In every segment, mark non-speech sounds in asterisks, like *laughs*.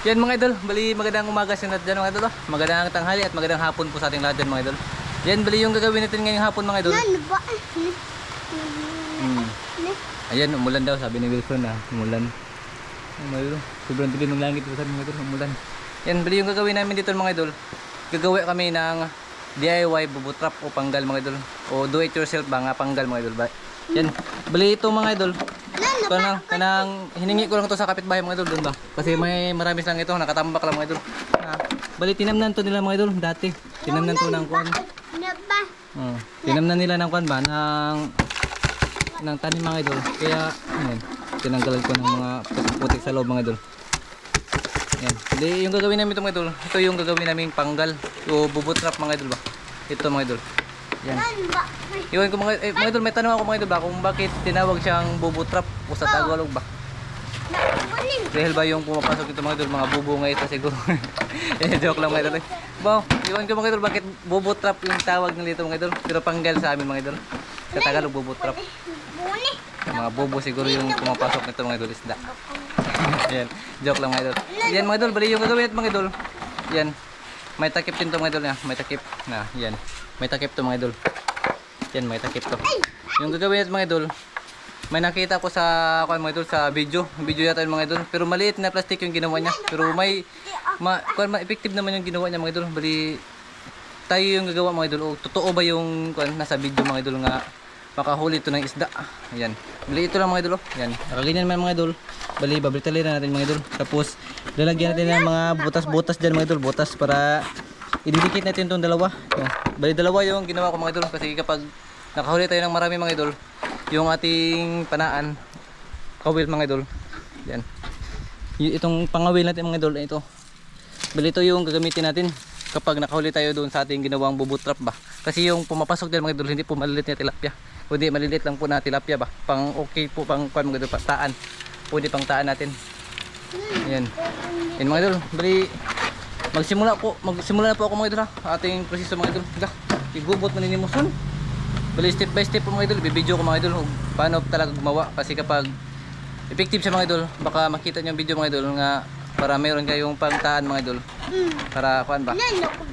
Yan mga idol, bali magandang umaga sa natin dyan mga idol. ah. Magandang tanghali at magandang hapon po sa ating lahat dyan mga idol. Yan bali yung gagawin natin ngayong hapon mga idol. Ba? Hmm. Ayan, umulan daw sabi ni Wilson na umulan. Idol, sobrang dilim ng langit sabi mga idol, umulan. Yan bali yung gagawin namin dito mga idol. Gagawa kami ng DIY bubu trap o panggal mga idol. O do it yourself ba nga panggal mga idol. Ba? Yan, bali ito mga idol. Nan Kanang, kanang hiningi ko lang to sa kapitbahay mga idol doon ba? Kasi may marami lang ito, nakatambak lang mga idol. Ah, bali tinamnan to nila mga idol dati. Tinamnan to ng na ba? Oh, tinamnan nila ng kwan ba ng ng tanim mga idol. Kaya ayan, tinanggalan ko ng mga putik sa loob mga idol. Yan. Di, yung gagawin namin ito mga idol. Ito yung gagawin namin panggal. O bubutrap mga idol ba? Ito mga idol. Yan. Iwan ko mga, eh, mga idol, may tanong ako mga idol ba kung bakit tinawag siyang bubutrap o sa Tagalog ba? Dahil ba yung pumapasok dito mga idol, mga bubo nga ito siguro. *laughs* eh, joke lang mga idol. eh. Bo, iwan ko mga idol, bakit bubo trap yung tawag nila ito mga idol? Pero panggal sa amin mga idol. Sa Tagalog, bubo trap. Buni. Mga bubo siguro yung pumapasok nito mga idol, isda. *laughs* Yan, joke lang mga idol. Yan mga idol, bali yung gagawin natin mga idol. Yan, may takip din to mga idol. Yan, may takip. Na, yan. May takip to mga idol. Yan, may takip to. Yung gagawin natin mga idol, may nakita ko sa kuan mga idol sa video, video yata yung mga idol. Pero maliit na plastic yung ginawa niya. Pero may ma, kuan, ma effective naman yung ginawa niya mga idol. Bali tayo yung gagawa mga idol. O, totoo ba yung kuan nasa video mga idol nga makahuli ito ng isda. Ayan. Bali ito lang mga idol. oh. Ayan. Nakaganyan man mga idol. Bali babritalin na natin mga idol. Tapos lalagyan natin ng mga butas-butas diyan mga idol. Butas para ididikit natin itong dalawa. Ayan. Bali dalawa yung ginawa ko mga idol kasi kapag nakahuli tayo ng marami mga idol, yung ating panaan kawil mga idol. Yan. Y- itong pangawil natin mga idol ito. Bali ito yung gagamitin natin kapag nakahuli tayo doon sa ating ginawang bubutrap ba. Kasi yung pumapasok dyan mga idol hindi po maliliit na tilapia. Kundi maliliit lang po na tilapia ba. Pang okay po pang pang mga idol, taan. Pwede pang taan natin. Ayan. Yan mga idol. Bali magsimula po magsimula na po ako mga idol ha. Ating proseso mga idol. Ga, igubot man mo son. Bali step by step po mga idol, bibidyo ko mga idol paano talaga gumawa kasi kapag effective siya mga idol, baka makita niyo yung video mga idol nga para meron kayong pangtaan mga idol. Para kuan ba?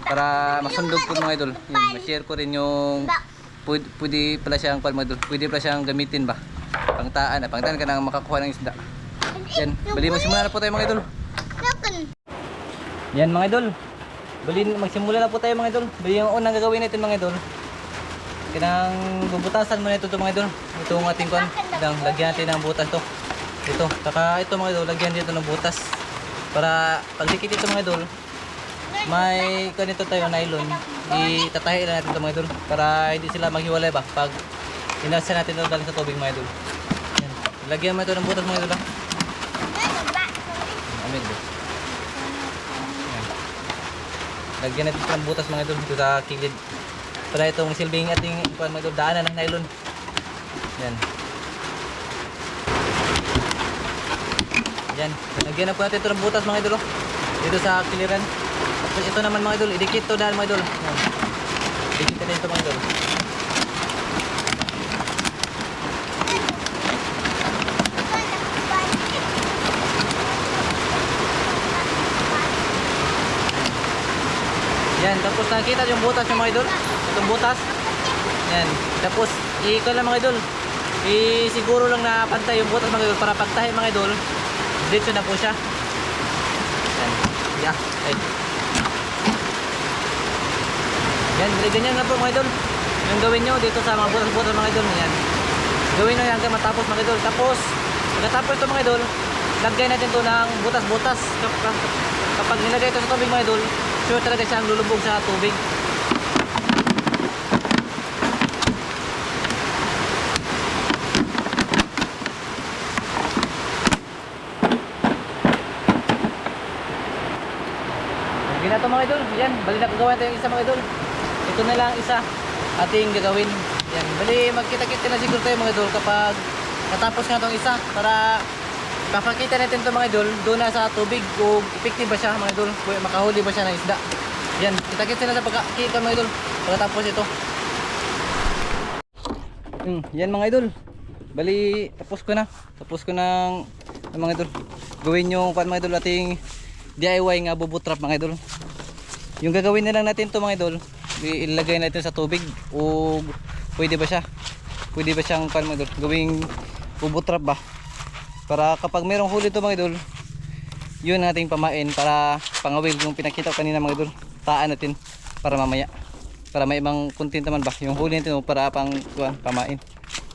Para masundog po mga idol. Yun, ma-share ko rin yung pwede, pwede pala siyang kuan mga idol. Pwede pala siyang gamitin ba? Pangtaan, ah, pangtaan ka nang makakuha ng isda. Yan, bali magsimula na po tayo mga idol. Yan mga idol. Bali magsimula na po tayo mga idol. Bali yung unang gagawin natin mga idol. Kinang bubutasan muna ito, to mga idol. Ito ang ating. Dang, lagyan natin ng butas to. Ito. Saka ito mga idol, lagyan dito ng butas. Para pagdikit ito mga idol, may ganito tayo nylon. Itatahi na natin ito mga idol. Para hindi sila maghiwalay ba. Pag inasa natin ito galing sa tubig mga idol. Yan. Lagyan mo ito ng butas mga idol. Amig ba? Yan. Lagyan natin ito ng butas mga idol dito sa kilid. Para itong silbing ating mga daanan ng nylon. Yan. Yan. Lagyan na po natin ito ng butas mga idol. oh. Dito sa kiliran. Tapos ito naman mga idol, idikit to dahil mga idol. Yan. Idikit natin ito mga idol. Yan, tapos nakita yung butas yung mga idol. Itong butas. Yan. Tapos, ikaw lang mga idol. I siguro lang na pantay yung butas mga idol para pagtahi mga idol. Diretso na po siya. Yan. Yeah. Ay. Yan, ganyan na po mga idol. Yung gawin nyo dito sa mga butas-butas mga idol. Yan. Gawin nyo yan hanggang matapos mga idol. Tapos, pagkatapos ito mga idol, lagay natin to ng butas-butas. Kap- Kapag nilagay ito sa tubig mga idol, sure talaga siyang lulubog sa tubig. Hindi na ito mga idol. Yan, bali na kagawa natin yung isa mga idol. Ito na lang isa ating gagawin. Yan, bali magkita-kita na siguro tayo mga idol kapag natapos nga itong isa para papakita natin ito mga idol doon na sa tubig kung effective ba siya mga idol. Kung makahuli ba siya ng isda. Yan, kita-kita na sa pagkakita mga idol pagkatapos ito. Hmm, yan mga idol. Bali, tapos ko na. Tapos ko ng ng mga idol. Gawin yung pan mga idol ating DIY nga bubut trap mga idol. Yung gagawin na lang natin to mga idol, ilagay natin sa tubig o pwede ba siya? Pwede ba siyang pan mga idol? Gawing bubut trap ba? Para kapag merong huli to mga idol, yun ang ating pamain para pangawil yung pinakita ko kanina mga idol. Taan natin para mamaya. Para may ibang content naman ba? Yung huli natin para pang kuwan, pamain.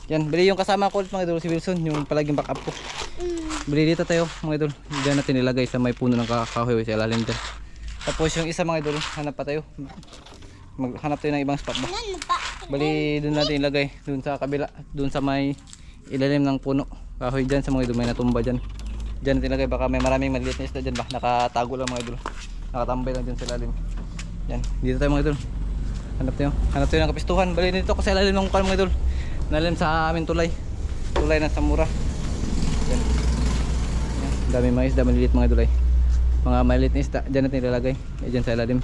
Yan, bali yung kasama ko ulit mga idol si Wilson, yung palaging backup ko. Mm. Bali dito tayo mga idol. Diyan natin ilagay sa may puno ng kakahoy sa ilalim dyan. Tapos yung isa mga idol, hanap pa tayo. Maghanap tayo ng ibang spot ba? Ba? Bali doon natin ilagay, doon sa kabila, doon sa may ilalim ng puno. Kahoy dyan sa mga idol, may natumba dyan. Dyan natin ilagay, baka may maraming maliit na isda dyan ba? Nakatago lang mga idol. Nakatambay lang dyan sa ilalim. Yan, dito tayo mga idol. Hanap tayo, hanap tayo ng kapistuhan. Bali dito ko sa ilalim ng kwan mga idol. Nalim sa amin tulay. Tulay ng Samura. Yan. Yan. Dami mga isda, maliliit mga idol ay. Mga maliliit na isda, dyan natin ilalagay. Ay, dyan sa ilalim.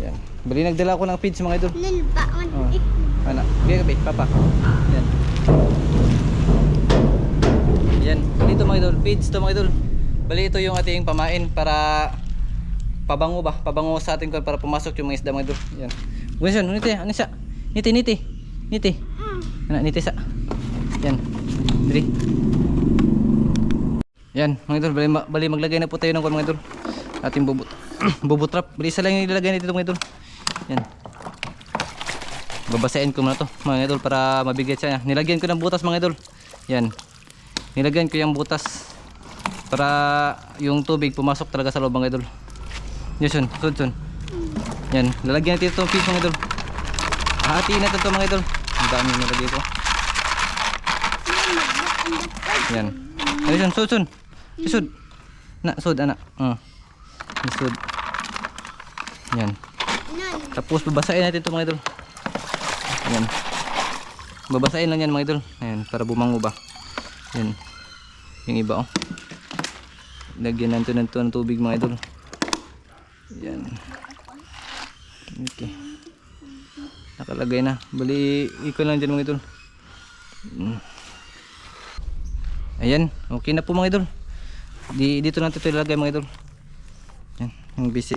Yan. Bali nagdala ako ng feeds mga idol. Ano ba? Oh. Anak, bigay ka? Papa. Yan. Yan. Dito mga idol. Feeds to mga idol. Bali ito yung ating pamain para pabango ba? Pabango sa ating kwan para pumasok yung mga isda mga idol. Yan. Wilson, niti, ano siya? Niti, niti. Niti. Anak, niti sa. Yan. Diri. Yan, mga idol. Bali, bali maglagay na po tayo ng mga idol. Ating bubut. *clears throat* bubut trap. Bali isa lang yung ilalagay nito mga idol. Yan babasain ko muna to mga idol para mabigat siya nilagyan ko ng butas mga idol yan nilagyan ko yung butas para yung tubig pumasok talaga sa loob mga idol yes yun sunod sun yan lalagyan natin itong fish mga idol hahatiin natin ito mga idol ang dami nilagay ko yan ay sun sud sun sud na sud anak uh. sud yan tapos babasain natin ito mga idol Ayan. Babasain lang yan mga idol. Ayan, para bumango ba. Ayan. Yung iba oh. Lagyan natin ng ng tubig mga idol. Ayan. Okay. Nakalagay na. Bali, iko lang dyan mga idol. Mm. Ayan, okay na po mga idol. Di, dito natin ito ilagay mga idol. Ayan, yung bisi.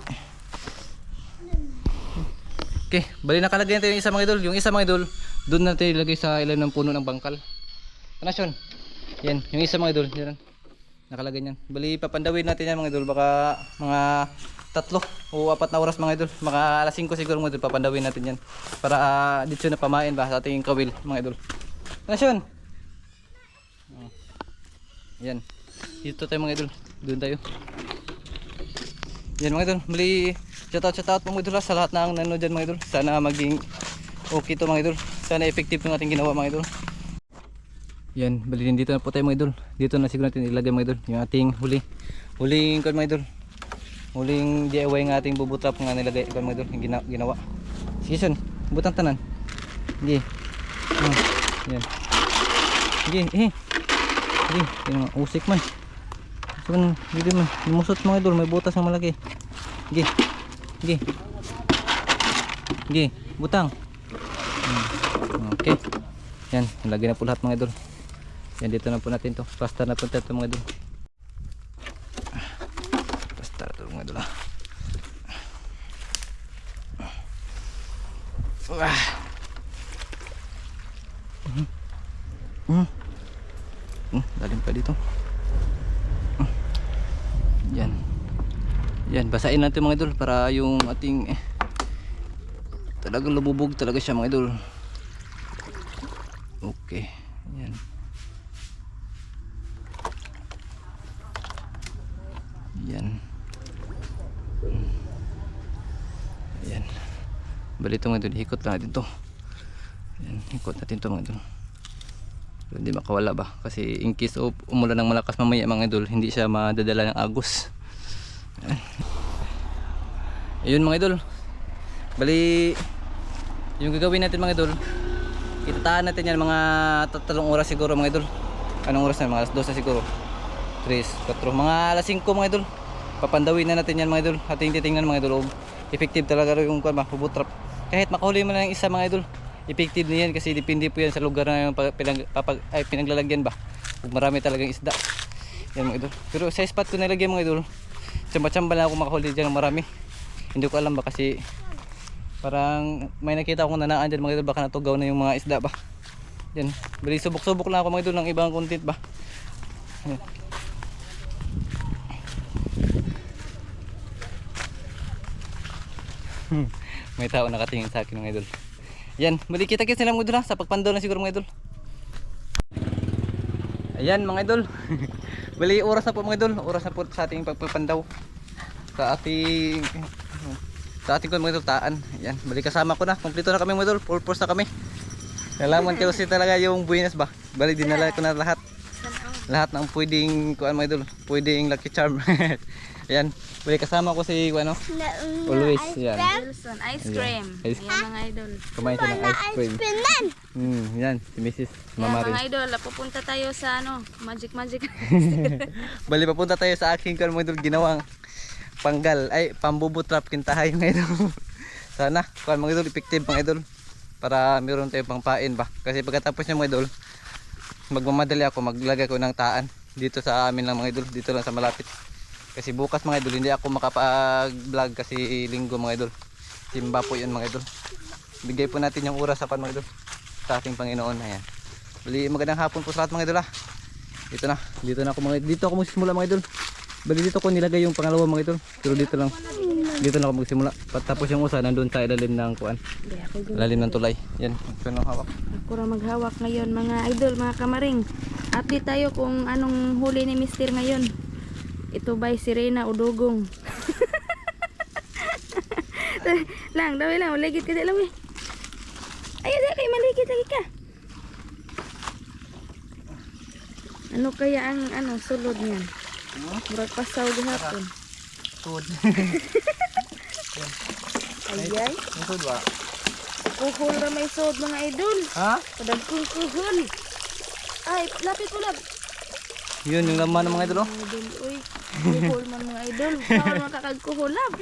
Okay, bali nakalagay natin yung isa mga idol. Yung isa mga idol, doon natin ilagay sa ilalim ng puno ng bangkal. Yun? Yan, yung isa mga idol. Yan. Nakalagay yan. Bali papandawin natin yan mga idol. Baka mga tatlo o apat na oras mga idol. Mga alas 5 siguro mga idol. Papandawin natin yan. Para uh, dito na pamain ba sa ating kawil mga idol. Oh. Yan. Dito tayo mga idol. Doon tayo. Yan mga idol, mali shoutout shoutout po mga idol sa lahat ng nanonood dyan mga idol. Sana maging okay to mga idol. Sana effective yung ating ginawa mga idol. Yan, bali dito na po tayo mga idol. Dito na siguro natin ilagay mga idol yung ating huli. Huling kon mga idol. Huling DIY ng ating bubutrap nga nilagay kon mga idol yung gina- ginawa. Sige son, butang tanan. Sige. Hmm. Yan. Sige, eh. Sige, yung usik man. So, hindi man. Lumusot mga idol, may butas na malaki. Sige. Sige. Sige, butang. Hmm. Okay. Yan, lagyan na po lahat mga idol. Yan, dito na po natin to. Plaster na po natin mga idol. Plaster to mga idol. ah. Wah. Hmm. Dito. Yan. Yan, basahin natin mga idol para yung ating eh, talaga lumubog talaga siya mga idol. Okay. Yan. Yan. Hmm. Yan. Bali ito mga idol, ikot lang natin to. Yan, ikot natin to mga idol. Hindi makawala ba kasi in case of umulan ng malakas mamaya mga idol hindi siya madadala ng agos ayun mga idol bali yung gagawin natin mga idol itataan natin yan mga tatlong oras siguro mga idol anong oras na mga alas 12 siguro 3, 4 mga alas 5 mga idol papandawin na natin yan mga idol ating titingnan mga idol effective talaga yung kwan ba bubutrap kahit makahuli mo na ng isa mga idol effective na yan kasi depende po yan sa lugar na yung pag- pinag, papag, ay, pinaglalagyan ba kung marami talagang isda yan mga idol pero sa spot ko nilagyan mga idol tsamba-tsamba lang ako makahuli dyan ng marami. Hindi ko alam ba kasi parang may nakita akong nanaan dyan mga idol baka natugaw na yung mga isda ba. Yan. Bali subok-subok lang ako mga idol ng ibang content ba. Yan. Hmm. may tao nakatingin sa akin mga idol. Yan, bali kita-kits nila mga idol ha, sa pagpandaw na siguro mga idol. Ayan mga idol. *laughs* bali oras na po mga idol, oras na po sa ating pagpapandaw. Sa ating sa ating mga idol taan. Ayan, bali kasama ko na. Kompleto na kami mga idol, full force na kami. Nalaman ko kasi talaga yung buenas ba. Bali dinala ko na lahat. Lahat ng pwedeng kuan mga idol, pwedeng lucky charm. *laughs* Ayan, bali kasama ko si ano, Always, yan. Wilson, ice cream. Ice- Yan mga idol. kumain siya ng ice cream. Hmm, yan, si Mrs. Yan Mama mga rin. idol, pupunta tayo sa ano, magic magic. *laughs* Bali papunta tayo sa aking kan mga idol ginawang panggal ay pambubo trap kintahay mga idol. *laughs* Sana kuan mga idol effective mga idol para meron tayong pangpain ba. Kasi pagkatapos niya mga idol magmamadali ako maglagay ko ng taan dito sa amin lang mga idol dito lang sa malapit. Kasi bukas mga idol hindi ako makapag-vlog kasi linggo mga idol. Simba po 'yun mga idol. Bigay po natin yung oras sa pan mga idol sa ating Panginoon ayan. Bali magandang hapon po sa lahat mga idol ah. Dito na, dito na ako mga dito ako magsisimula mga idol. Bali dito ko nilagay yung pangalawa mga idol. Pero dito lang. Dito na ako magsimula. Tapos yung usa nandun sa ilalim ng kuan. Ilalim ng tulay. Yan, na hawak. Ako na maghawak ngayon mga idol, mga kamaring. Update tayo kung anong huli ni Mister ngayon. Ito by Sirena Udugong. *laughs* lang, dawai lang, maligit ka lang eh. Ay, di kay maligit lagi ka. Ano kaya ang ano sulod niyan? Murag pasaw gihapon. Sud. *laughs* Ayay, Yung sud ba? kuhol ra may sud mga idol. Ha? Kadagkong kuhol. Ay, lapit ko lang. Yun yung laman ng mga idol oh. Mga idol, uy. Kuhol man mga idol. Bawal *laughs* makakagkuhulab.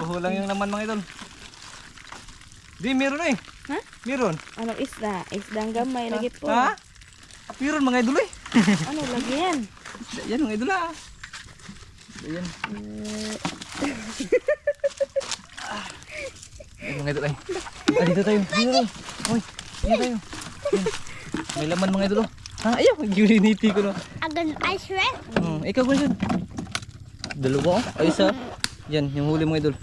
Kuhulang yung laman mga idol. Di, meron eh. Ha? Meron. Ano isda? Isdang gamay lagi po. Ha? Meron mga idol eh. *laughs* Ano lagi yan? Yan mga idol ah. Ayan. *laughs* Ayan mga idol ay. Ah, dito tayo. Dito tayo. Uy, dito tayo. Yan. May laman mga idol. Ha, ayaw. Giliniti ko na. Agan ice cream. Hmm, ikaw ko dyan. Dalawa oh. Ay, isa. Yan, yung huli mga idol.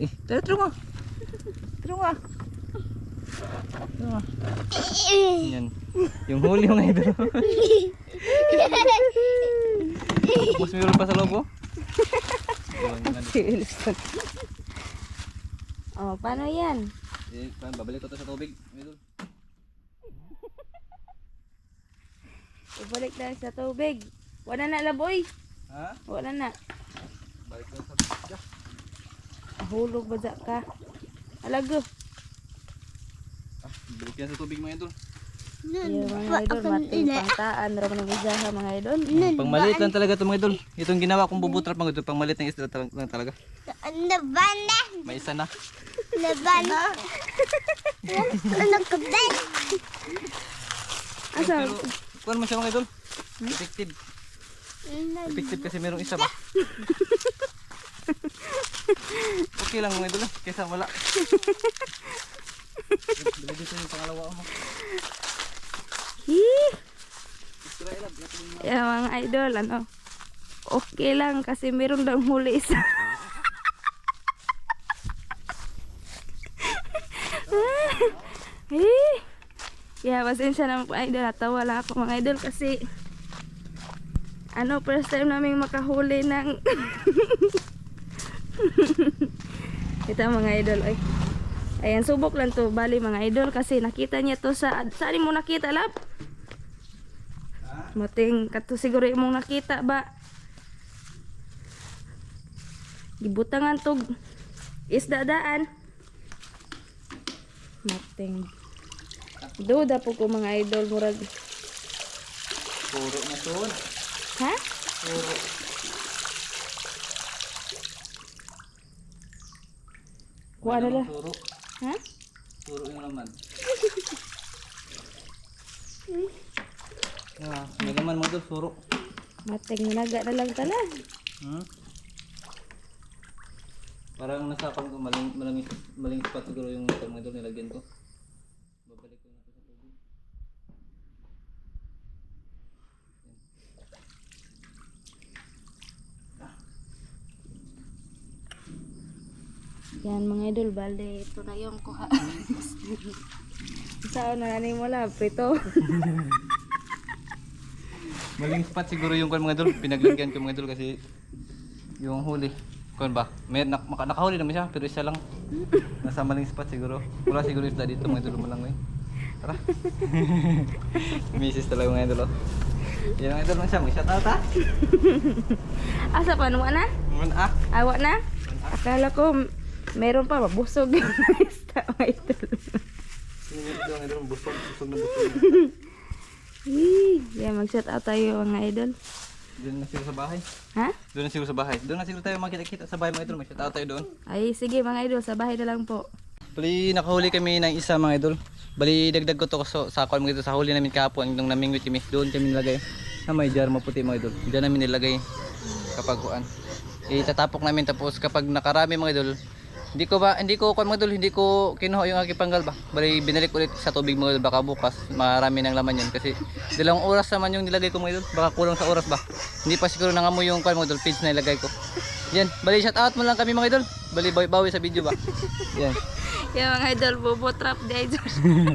Eh, tara, tara mo. Tara. Yan. Yung huli mga idol. *laughs* Tapos meron pa sa loob oh. Yun. Si Wilson. Oh, paano yan? Eh, babalik ko to sa tubig. idol. Ibalik na sa tubig. Wala na laboy. Ha? Wala na. Balik ko sa tubig. Hulog ba ka? Alago. Ah, balik yan sa tubig mga idol. Yung mga idol, mating pangtaan. Raman ng mga idol. Pang maliit lang talaga ito mga idol. Itong ginawa kong bubutrap mga idol. Pang maliit ng isda lang talaga. Naban na. May isa na. Naban na. Ano ka ba? Asa? Kuhan mo siya mga idol. Effective. Effective kasi merong isa ba? *laughs* okay lang mga idol. eh, Kesa wala. *laughs* Bili dito yung pangalawa mo. Yan mga idol, ano? Okay lang kasi meron lang huli isa. *laughs* Hii! Yeah, pasensya na mga idol. Natawa lang ako mga idol kasi ano, first time namin makahuli ng *laughs* Ito mga idol, ay. Ayan, subok lang to. Bali mga idol kasi nakita niya to sa... Saan mo nakita, lab? Mating kato siguro imong nakita ba? Gibutangan tog isda daan. Mating. Duda po ko mga idol murag. Puro na sun. Ha? Puro. Kuha na lang. Puro. Ha? Puro yung laman. *laughs* Ah, may laman mga idol. Puro. Mateng naga na lang tala. Hmm? Parang nasa ko maling maling maling spot siguro yung ito mga idol nilagyan ko. Babalik ko na ito sa tubig. Yan mga idol, bale, ito na yung kuha. *laughs* Saan na nanin mo lang, prito. *laughs* Maling spot siguro yung kan mga idol. Pinaglagyan ko mga idol kasi yung huli. Kuan ba? May nak maka, nakahuli naman siya pero isa lang. Nasa maling spot siguro. Wala siguro isda dito mga idol mo lang eh. Tara. *laughs* Misis talaga mga idol. oh. Yan mga idol lang siya. May shout out ha. Asa pa, nawa na? Mun ah. Awa na? Akala ko, meron pa, mabusog *laughs* yung isda, mga idol. Sino yung idol? Busog. Busog na busog. *laughs* Yee, Yan, mag-shout out tayo mga idol. Doon na siguro sa bahay. Ha? Doon na siguro sa bahay. Doon na siguro tayo makita-kita sa bahay mga idol. May shout out tayo doon. Ay, sige mga idol, sa bahay na lang po. Bali, nakahuli kami ng isa mga idol. Bali, dagdag ko to so, sa kwan mga idol. Sa huli namin kahapon, nung namingwit kami, doon kami nilagay. Na may jar maputi mga idol. Diyan namin nilagay kapag kuan. Itatapok namin tapos kapag nakarami mga idol, hindi ko ba hindi ko kuan mga idol, hindi ko kinuha yung aking panggal ba. Bali, binalik ulit sa tubig mga idol baka bukas marami ng laman yan kasi dalawang oras naman yung nilagay ko mga idol. Baka kulang sa oras ba. Hindi pa siguro nangamoy yung kuan mga idol, na ilagay ko. Yan, bali shout out mo lang kami mga idol. Bali bawi, bawi sa video ba. Yan. *laughs* Yan mga idol, bobo trap di idol.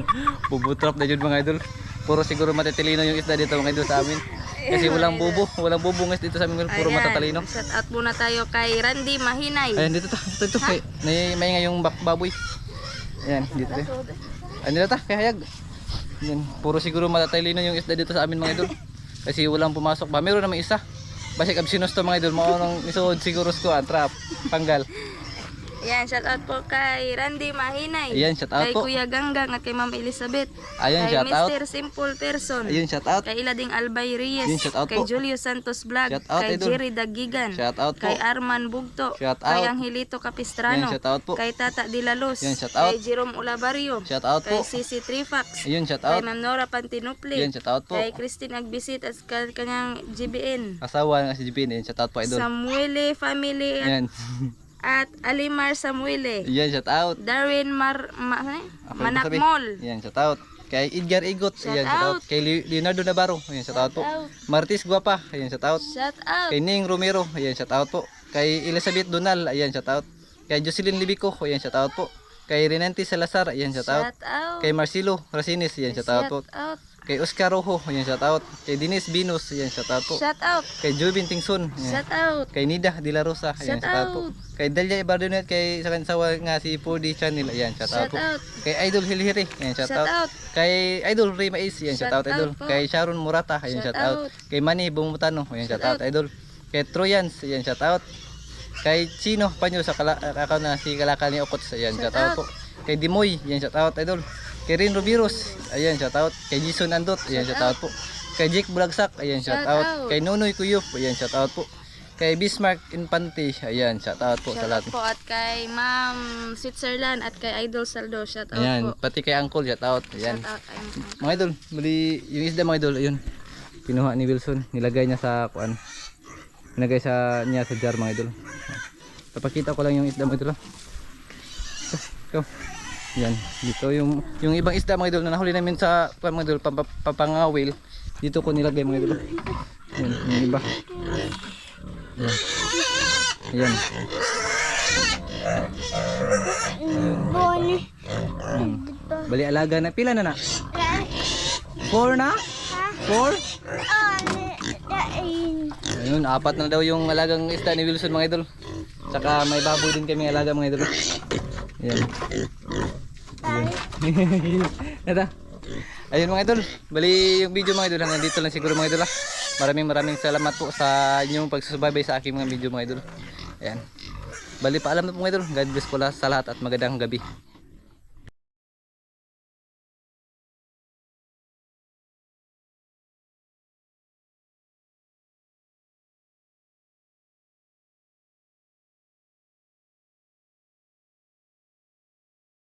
*laughs* Bubutrap na yun mga idol. Puro siguro matitilino yung isda dito mga idol sa amin. Kasi walang bubo, walang bubungas dito sa amin, puro matatalino. shout out muna tayo kay Randy Mahinay. Ayan dito ta, dito dito. May may nga yung bak baboy. Ayan, dito tayo. Ano na ta, kay hayag. Yan, puro siguro matatalino yung isda dito sa amin mga idol. Kasi walang pumasok ba. Meron naman isa. Basik absinos to mga idol, mao nang isuod siguro ko ah, trap, panggal. Yan, shout out po kay Randy Mahinay. Ayan, shout out kay po. Kuya Ganggang at kay Ma'am Elizabeth. Ayun, kay shout out. Mr. Simple Person. Ayun, shout out. Kay Ilading Albay Reyes. Yun, shout out kay po. Julio Santos Vlog. Shout out, kay. Jerry Dagigan. Shout out po. Kay Arman Bugto. Shout Kay out. Angelito Capistrano. Yan, shout out po. Kay Tata Dilalos. Yan, shout out. Kay Jerome Olabarrio. Shout out Kay po. Sisi Trifax. Ayun, shout Kay out. Ma'am Nora Pantinupli. Yan, shout out po. Kay Christine Agbisit at kay kanyang GBN. Asawa ng si JP, yan, shout out po idol. Samuele Family at, Yan. *laughs* at Alimar Samuele. Yan, shout out. Darwin Mar ma, ano eh? Ako Manak sabi. Mall. Yan, shout out. Kay Edgar Igot, Shout yan, shout out. out. Kay Le- Leonardo Navarro, yan, shout out po. out. Martis Guapa, yan, shout out. Shout out. Kay Ning Romero, yan, shout out po. Kay Elizabeth Donal, ayan, shout out. Kay Jocelyn Libico, ayan, shout out po. Kay Renante Salazar, ayan, shout out. Shout out. Kay Marcelo Racines, yan, shout out po. Shout out. Kay Oscar Rojo, yan, shout out. Kay Denise Binus, yan, shout out po. Shout out. Kay Jubin Tingson, yan. Shout out. Kay Nida De La Rosa, ayan, Shout shout out po. out. Kay Dalia Ibardunet, kay sa kansawa nga si 4D Channel, ayan, shout out Shout po. out. Kay Idol Hilhiri, ayan, shout, Shout out. out. Kay Idol Ray Mais, ayan, shout, out, Shout Idol. out po. Kay Sharon Murata, ayan, Shout shout, out. out. Kay Manny Bumutano, ayan, shout, Shout out, Idol. Kay Troyans, ayan, shout out. Kay Chino Panyo sa kala, akaw na si Kalakal ni Okots, ayan, shout, Shout out. out. po. Kay Dimoy, ayan, shout out, Idol. Kay Rin Rubiros, ayan, shout out. Kay Jason Andot, ayan, shout, out po. Kay Jake Bulagsak, ayan, shout, out. Kay Nunoy Kuyup, ayan, shout out po. Kay Bismarck Infante, ayan, shout out po sa Shout out lahat. po at kay Ma'am Switzerland at kay Idol Saldo. Shout out Ayan, po. pati kay Uncle, shout out. Ayan. Shout out. Ayun. Mga idol, mali yung isda mga idol, ayun. Kinuha ni Wilson, nilagay niya sa kuan. Nilagay sa niya sa jar mga idol. Papakita ko lang yung isda mga idol. ah. Ito. Yan, dito yung yung ibang isda mga idol na nahuli namin sa mga idol, papa- papangawil. Dito ko nilagay mga idol. Yan, yung iba. Yan. Yan. Hmm. Bali alaga na pila na na? Four na? Four? Ayun, apat na daw yung alagang isda ni Wilson mga idol. Saka may baboy din kami alaga mga idol. Ayan. *laughs* Nata. Ayun mga idol. Bali yung video mga idol hanggang dito lang siguro mga idol. ah. Maraming maraming salamat po sa inyong pagsusubaybay sa aking mga video mga idol. Ayan. Bali paalam na po mga idol. God bless po lahat sa lahat at magandang gabi.